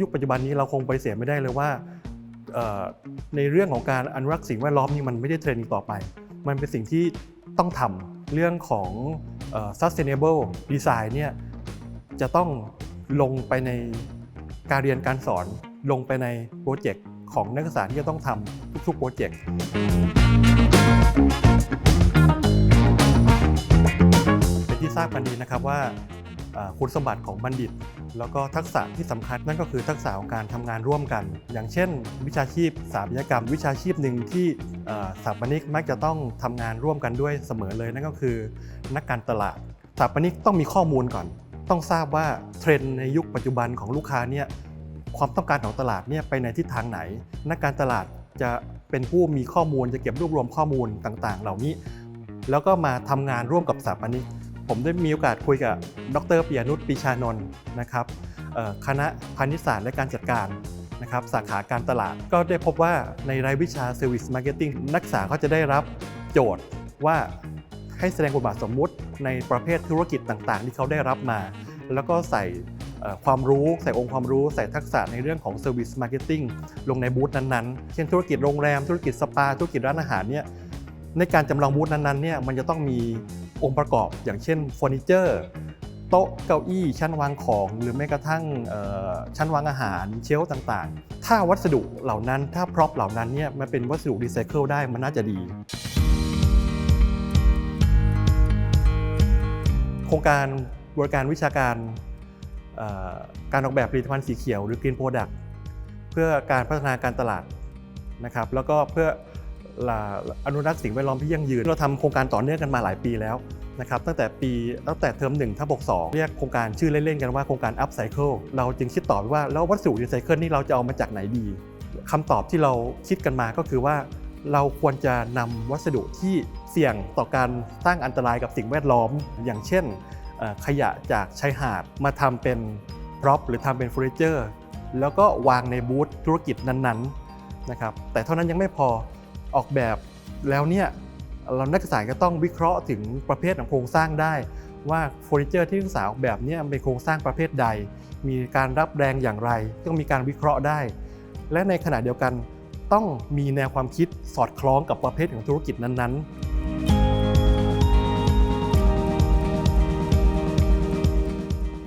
ยุคปัจจุบันนี้เราคงปฏิเสธไม่ได้เลยว่าในเรื่องของการอนุรักษ์สิ่งแวดล้อมนี่มันไม่ได้เทรนด์ต่อไป มันเป็นสิ่งที่ต้องทำเรื่องของ sustainable design เนี่ยจะต้องลงไปในการเรียนการสอนลงไปในโปรเจกต์ของนักศึกษาที่จะต้องทำทุกๆโปรเจกต์เป็นที่ทราบกันดีนะครับว่าคุณสมบัติของบัณฑิต แล้วก็ทักษะที่สำคัญนั่นก็คือทักษะของการทำงานร่วมกัน อย่างเช่น วิชาชีพสถาปัตยกรรม วิชาชีพหนึ่งที่สถาปนิกมักจะต้องทำงานร่วมกันด้วยเสมอเลยนั่นก็คือนักการตลาดสถาปนิกต้องมีข้อมูลก่อน ต้องทราบว่าเทรนด์ในยุคปัจจุบันของลูกค้าเนี่ยความต้องการของตลาดเนี่ยไปในทิศทางไหน นักการตลาดจะเป็นผู้มีข้อมูลจะเก็บรวบรวมข้อมูลต่างๆ เหล่านี้ แล้วก็มาทำงานร่วมกับสถาปนิก ผมได้มีโอกาสคุยกับดรปิยานุชปีชานนท์นะครับคณะพาณิชยศาสตร์และการจัดการนะครับสาขาการตลาดก็ได้พบว่าในรายวิชา Service Marketing นักศึกษาก็จะได้รับโจทย์ว่าให้แสดงบทบาทสมมุติในประเภทธุรกิจต่างๆ ที่เขาได้รับมา แล้วก็ใส่ความรู้ใส่องค์ความรู้ใส่ทักษะในเรื่องของ Service Marketing ลงในบูธนั้นๆ เช่นธุรกิจโรงแรม ธุรกิจสปา ธุรกิจร้านอาหารเนี่ยในการจำลองบูธนั้นๆเนี่ยมันจะต้องมี องค์ประกอบ อย่างเช่นเฟอร์นิเจอร์โต๊ะเก้าอี้ชั้นวางของ หรือแม้กระทั่งชั้นวางอาหารเชลฟ์ต่างๆ ถ้าวัสดุเหล่านั้นถ้าพร็อพเหล่านั้นเนี่ยมันเป็นวัสดุรีไซเคิลได้มันน่าจะดี โครงการบริการวิชาการการออกแบบผลิตภัณฑ์สีเขียวหรือ Green Product เพื่อการพัฒนาการตลาดนะครับแล้วก็เพื่อ อนุรักษ์สิ่งแวดล้อมที่ยั่งยืน เราทำโครงการต่อเนื่องกันมาหลายปีแล้วนะครับตั้งแต่ปีตั้งแต่เทอม1ทับ62 เรียกโครงการชื่อเล่นๆกันว่าโครงการ Upcycle เราจึงคิดต่อว่าแล้ววัสดุรีไซเคิลนี่เราจะเอามาจากไหนดีคำตอบที่เราคิดกันมาก็คือว่า เราควรจะนำวัสดุที่เสี่ยงต่อการสร้างอันตรายกับสิ่งแวดล้อม อย่างเช่น ขยะจากชายหาดมาทำเป็นพร็อพหรือทำเป็นเฟอร์นิเจอร์แล้วก็วางในบูธธุรกิจนั้นๆนะครับแต่เท่านั้นยังไม่พอ ออกแบบแล้วเนี่ยเรานักศึกษาก็ต้องวิเคราะห์ถึงประเภทของโครงสร้างได้ ว่าเฟอร์นิเจอร์ที่นักศึกษาออกแบบเนี่ยเป็นโครงสร้างประเภทใด มีการรับแรงอย่างไร ต้องมีการวิเคราะห์ได้ และในขณะเดียวกันต้องมีแนวความคิดสอดคล้องกับประเภทของธุรกิจนั้นๆ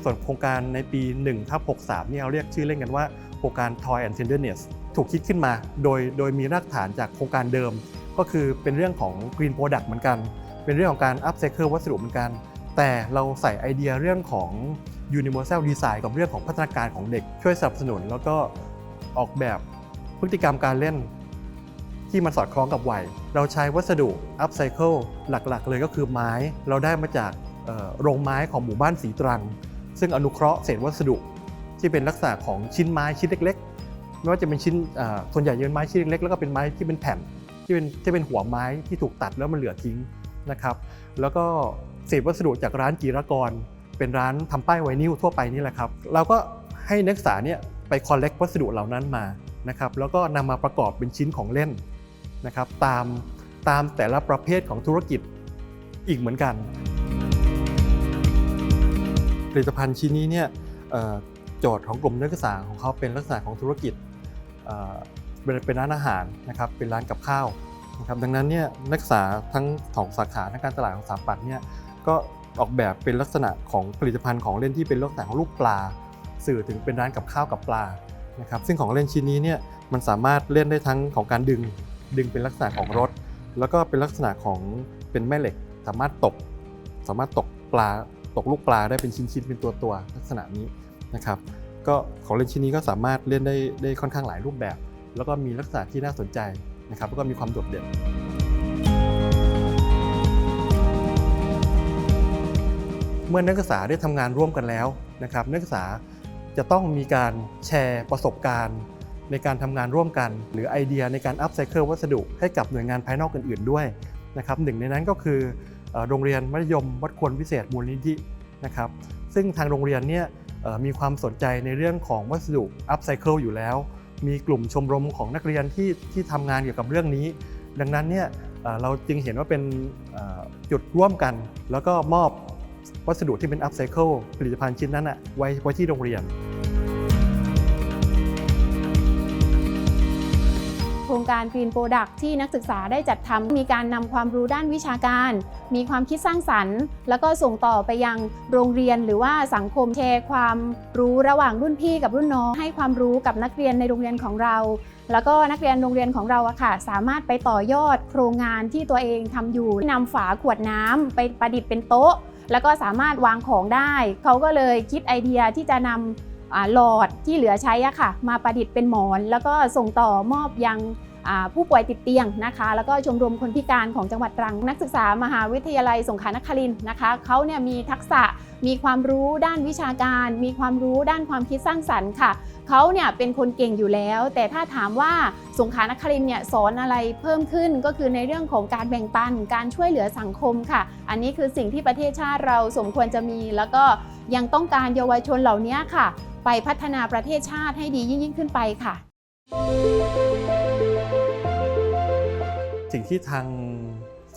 ส่วนโครงการในปี1ทับ63เนี่ยเราเรียกชื่อเล่นกันว่าโครงการ Toy and Tenderness ถูกคิดขึ้นมา โดยโดยมีรากฐานจากโครงการเดิม ก็คือเป็นเรื่องของ Green Product เหมือนกัน เป็นเรื่องของการ Upcycle วัสดุเหมือนกัน แต่เราใส่ไอเดียเรื่องของ Universal Design กับเรื่องของพัฒนาการของเด็ก ช่วยสนับสนุน แล้วก็ออกแบบพฤติกรรมการเล่น ที่มันสอดคล้องกับวัย เราใช้วัสดุ Upcycle หลักๆ เลยก็คือไม้ เราได้มาจากโรงไม้ของหมู่บ้านสีตรัง ซึ่งอนุเคราะห์เศษวัสดุที่เป็นลักษณะของชิ้นไม้ชิ้นเล็กๆ ไม่ว่าจะเป็นชิ้นส่วนใหญ่จะเป็นไม้ชิ้นเล็กแล้วก็เป็นไม้ที่เป็นแผ่นที่เป็นที่เป็นหัวไม้ที่ถูกตัดแล้วมันเหลือทิ้งนะครับแล้วก็เศษวัสดุจากร้านจีรกร เป็นร้านทำป้ายไวนิลทั่วไปนี่แหละครับเราก็ให้นักศึกษาเนี่ยไปคอลเลกวัสดุเหล่านั้นมานะครับแล้วก็นำมาประกอบเป็นชิ้นของเล่นนะครับตามตามแต่ละประเภทของธุรกิจอีกเหมือนกัน ผลิตภัณฑ์ชิ้นนี้เนี่ยเอ่อโจทย์ของกลุ่มนักศึกษาของเขาเป็นลักษณะของธุรกิจ เป็นเป็นร้านอาหารนะครับเป็นร้านกับข้าวนะครับดังนั้นเนี่ยนักศึกษาทั้งของสาขาทางการตลาดของสถาปัตย์เนี่ยก็ออกแบบเป็นลักษณะของผลิตภัณฑ์ของเล่นที่เป็นลักษณะของลูกปลา สื่อถึงเป็นร้านกับข้าวกับปลานะครับซึ่งของเล่นชิ้นนี้เนี่ยมันสามารถเล่นได้ทั้งของการดึง ดึงเป็นลักษณะของรถ แล้วก็เป็นลักษณะของเป็นแม่เหล็ก สามารถตก สามารถตกปลาตกลูกปลาได้เป็นชิ้นๆเป็นตัวตัวๆลักษณะนี้นะครับ ก็ของเล่นชิ้นนี้ก็สามารถเล่นได้ได้ค่อนข้างหลายรูปแบบ แล้วก็มีลักษณะที่น่าสนใจนะครับแล้วก็มีความโดดเด่นเมื่อนักศึกษาได้ทำงานร่วมกันแล้วนะครับนักศึกษาจะต้องมีการแชร์ประสบการณ์ ในการทำงานร่วมกัน หรือไอเดียในการอัพไซเคิลวัสดุให้กับหน่วยงานภายนอกอื่นๆด้วยนะครับหนึ่งในนั้นก็คือโรงเรียนมัธยมวัดควรวิเศษมูลนิธินะครับซึ่งทางโรงเรียนเนี่ย มีความสนใจในเรื่องของวัสดุอัพไซเคิลอยู่แล้ว มีกลุ่มชมรมของนักเรียนที่ที่ทำงานเกี่ยวกับเรื่องนี้ ดังนั้นเนี่ยเราจึงเห็นว่าเป็นจุดร่วมกัน แล้วก็มอบวัสดุที่เป็นอัพไซเคิลผลิตภัณฑ์ชิ้นนั้นอะไว้ไว้ที่โรงเรียน การ Green Product ที่นักศึกษาได้จัดทำมีการนำความรู้ด้านวิชาการ มีความคิดสร้างสรรค์ แล้วก็ส่งต่อไปยังโรงเรียนหรือว่าสังคมแชร์ความรู้ระหว่างรุ่นพี่กับรุ่นน้อง ให้ความรู้กับนักเรียนในโรงเรียนของเรา แล้วก็นักเรียนโรงเรียนของเราอะค่ะ สามารถไปต่อยอดโครงงานที่ตัวเองทำอยู่นำฝาขวดน้ำไปประดิษฐ์เป็นโต๊ะ แล้วก็สามารถวางของได้ เขาก็เลยคิดไอเดียที่จะนำอาหลอดที่เหลือใช้อะค่ะ มาประดิษฐ์เป็นหมอน แล้วก็ส่งต่อมอบยัง ผู้ป่วยติดเตียงนะคะ แล้วก็ชมรมคนพิการของจังหวัดตรัง นักศึกษามหาวิทยาลัยสงขลานครินนะคะเขาเนี่ยมีทักษะมีความรู้ด้านวิชาการ มีความรู้ด้านความคิดสร้างสรรค์ค่ะเขาเนี่ยเป็นคนเก่งอยู่แล้ว แต่ถ้าถามว่าสงขานครินเนี่ยสอนอะไรเพิ่มขึ้นก็คือในเรื่องของการแบ่งปันการช่วยเหลือสังคมค่ะ อันนี้คือสิ่งที่ประเทศชาติเราสมควรจะมี แล้วก็ยังต้องการเยาวชนเหล่านี้ค่ะ ไปพัฒนาประเทศชาติให้ดียิ่งยิ่งขึ้นไปค่ะ สิ่งที่ทาง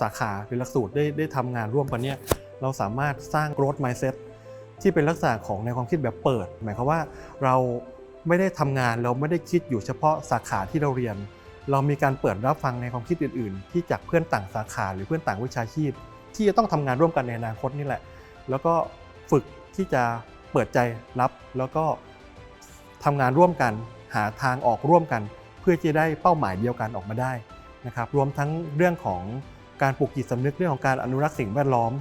สาขาหรือหลักสูตรได้ได้ทำงานร่วมกันเนี่ยเราสามารถสร้าง growth mindset ที่เป็นลักษณะของในความคิดแบบเปิด หมายความว่าเราไม่ได้ทำงานเราไม่ได้คิดอยู่เฉพาะสาขาที่เราเรียน เรามีการเปิดรับฟังในความคิดอื่น ๆ ที่จากเพื่อนต่างสาขาหรือเพื่อนต่างวิชาชีพ ที่จะต้องทำงานร่วมกันในอนาคตนี่แหละ แล้วก็ฝึกที่จะเปิดใจรับแล้วก็ทำงานร่วมกัน หาทางออกร่วมกัน เพื่อจะได้เป้าหมายเดียวกันออกมาได้นะครับรวมทั้งเรื่องของการปลูกจิตสำนึกเรื่องของการอนุรักษ์สิ่งแวดล้อม